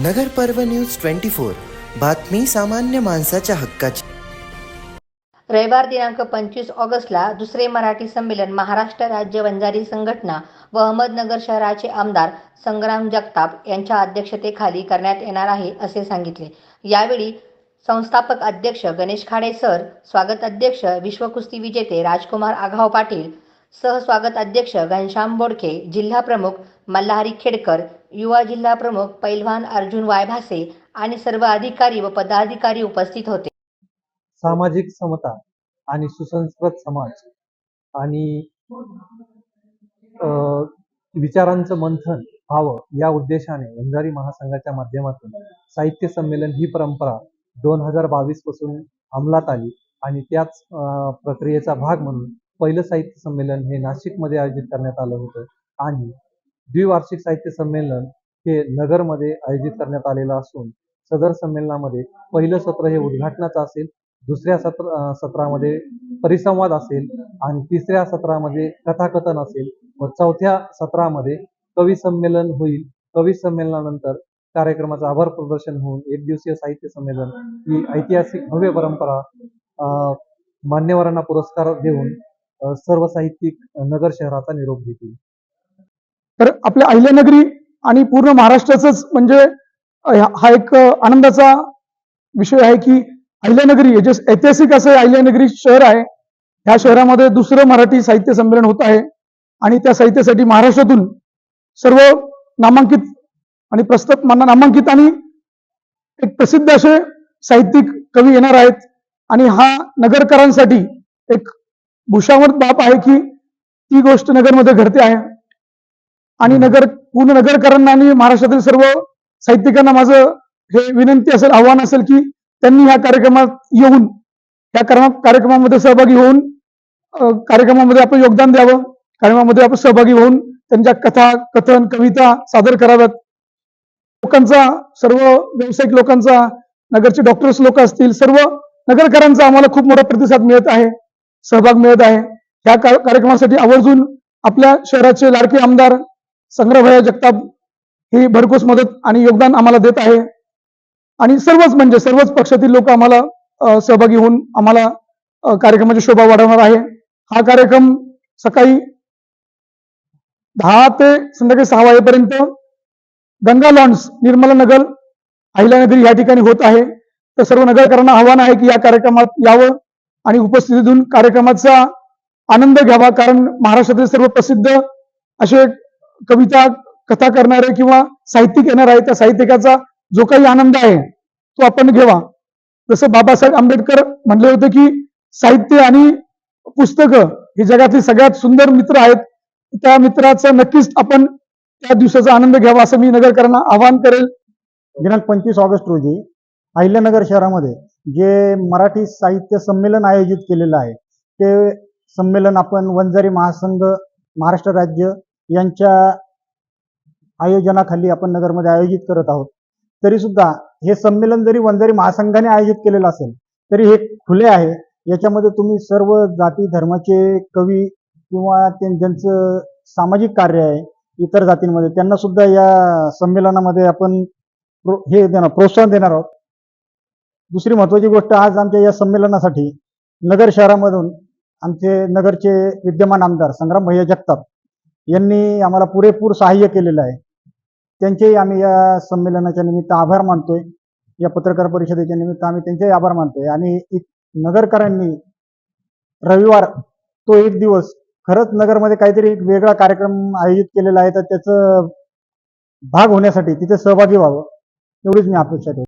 नगर पर्व news twenty four. बातमी सामान्य माणसाच्या हक्काची. रविवार दिनांक पंचवीस ऑगस्टला दुसरे मराठी संमेलन महाराष्ट्र राज्य वंजारी संघटना व अहमदनगर शहराचे आमदार संग्राम जगताप यांच्या अध्यक्षतेखाली करण्यात येणार आहे असे सांगितले. यावेळी संस्थापक अध्यक्ष गणेश खाडे सर स्वागत अध्यक्ष विश्वकुस्ती विजेते राजकुमार आघाव पाटील सहस्वागत अध्यक्ष घनश्याम बोडके जिल्हा प्रमुख मल्हारी खेडकर युवा जिल्हा प्रमुख पैलवान अर्जुन वायभासे आणि सर्व अधिकारी व पदाधिकारी उपस्थित होते. सामाजिक समता आणि सुसंस्कृत समाज आणि विचारांचं मंथन व्हावं या उद्देशाने वंजारी महासंघाच्या माध्यमातून साहित्य संमेलन ही परंपरा दोन हजार बावीसपासून अंमलात आली आणि त्याच प्रक्रियेचा भाग म्हणून पहिलं साहित्य संमेलन हे नाशिकमध्ये आयोजित करण्यात आलं होतं. आणि द्विवार्षिक साहित्य संमेलन हे नगरमध्ये आयोजित करण्यात आलेलं असून सदर संमेलनामध्ये पहिलं सत्र हे उद्घाटनाचं असेल दुसऱ्या सत्र सत्रामध्ये परिसंवाद असेल आणि तिसऱ्या सत्रामध्ये कथाकथन असेल व चौथ्या सत्रामध्ये कवी संमेलन होईल. कवी संमेलनानंतर कार्यक्रमाचं आभार प्रदर्शन होऊन एक दिवसीय साहित्य संमेलन ही ऐतिहासिक भव्य परंपरा अं, मान्यवरांना पुरस्कार देऊन सर्व साहित्यिक नगर शहराचा निरोप घेतील. तर आपल्या अहिल्यानगरी आणि पूर्ण महाराष्ट्राचंच म्हणजे हा एक आनंदाचा विषय आहे की अहिल्यानगरी हे जे ऐतिहासिक असं अहिल्यानगरी शहर आहे ह्या शहरामध्ये दुसरं मराठी साहित्य संमेलन होत आहे आणि त्या साहित्यासाठी महाराष्ट्रातून सर्व नामांकित आणि प्रस्ताव नामांकित आणि एक प्रसिद्ध असे साहित्यिक कवी येणार आहेत आणि हा नगरकरांसाठी एक भूषावत बाब आहे की ती गोष्ट नगरमध्ये घडते आहे. आणि नगर पूर्ण नगरकरांना आणि महाराष्ट्रातील सर्व साहित्यिकांना माझं हे विनंती असेल आव्हान असेल की त्यांनी ह्या कार्यक्रमात येऊन या करमा- कार्यक्रमामध्ये सहभागी होऊन कार्यक्रमामध्ये आपण योगदान द्यावं. कार्यक्रमामध्ये आपण सहभागी होऊन त्यांच्या कथा कथन कविता सादर कराव्यात. लोकांचा सर्व व्यावसायिक लोकांचा नगरचे डॉक्टर्स लोक असतील सर्व नगरकरांचा आम्हाला खूप मोठा प्रतिसाद मिळत आहे. सहभाग मिळत आहे. या कार्यक्रमासाठी आवर्जून आपल्या शहराचे लाडके आमदार संग्रहभया जगताप ही भरघोस मदत आणि योगदान आम्हाला देत आहे. आणि सर्वच म्हणजे सर्वच पक्षातील लोक आम्हाला सहभागी होऊन आम्हाला कार्यक्रमाची शोभा वाढवणार आहे. हा कार्यक्रम सकाळी दहा ते संध्याकाळी सहा वाजेपर्यंत गंगा लॉन्स निर्मला नगर अहिल्यानगरी या ठिकाणी होत आहे. तर सर्व नगरकरांना आव्हान आहे की या कार्यक्रमात यावं. आणि उपस्थितीतून कार्यक्रमाचा आनंद घ्यावा. कारण महाराष्ट्रातील सर्व प्रसिद्ध असे कविता कथा करणारे किंवा साहित्यिक येणार आहे त्या साहित्यिकाचा जो काही आनंद आहे तो आपण घ्यावा जसं बाबासाहेब आंबेडकर म्हणले होते की साहित्य आणि पुस्तकं हे जगातली सगळ्यात सुंदर मित्र आहेत. त्या मित्राचा नक्कीच आपण त्या दिवसाचा आनंद घ्यावा असं मी नगरकरांना आवाहन करेल. दिनांक पंचवीस ऑगस्ट रोजी अहिल्यानगर शहरामध्ये जे मराठी साहित्य संमेलन आयोजित केलेलं आहे ते संमेलन आपण वंजारी महासंघ महाराष्ट्र राज्य यांच्या आयोजनाखाली आपण नगरमध्ये आयोजित करत आहोत. तरी सुद्धा हे संमेलन जरी वंजारी महासंघाने आयोजित केलेलं असेल तरी हे खुले आहे. याच्यामध्ये तुम्ही सर्व जाती धर्माचे कवी किंवा ज्यांचं सामाजिक कार्य आहे इतर जातींमध्ये त्यांना सुद्धा या संमेलनामध्ये आपण प्रो- हे देणार प्रोत्साहन देणार आहोत. दुसरी महत्वाची गोष्ट आज आमच्या या संमेलनासाठी नगर शहरामधून आमचे नगरचे विद्यमान आमदार संग्राम भैया जगताप यांनी आम्हाला पुरेपूर सहाय्य केलेलं आहे. त्यांचेही आम्ही या संमेलनाच्या निमित्त आभार मानतोय. या पत्रकार परिषदेच्या निमित्त आम्ही त्यांचेही आभार मानतोय. आणि नगरकरांनी रविवार तो एक दिवस खरंच नगरमध्ये काहीतरी एक वेगळा कार्यक्रम आयोजित केलेला आहे. तर त्याचं भाग होण्यासाठी तिथे सहभागी व्हावं एवढीच मी अपेक्षा ठेवतो.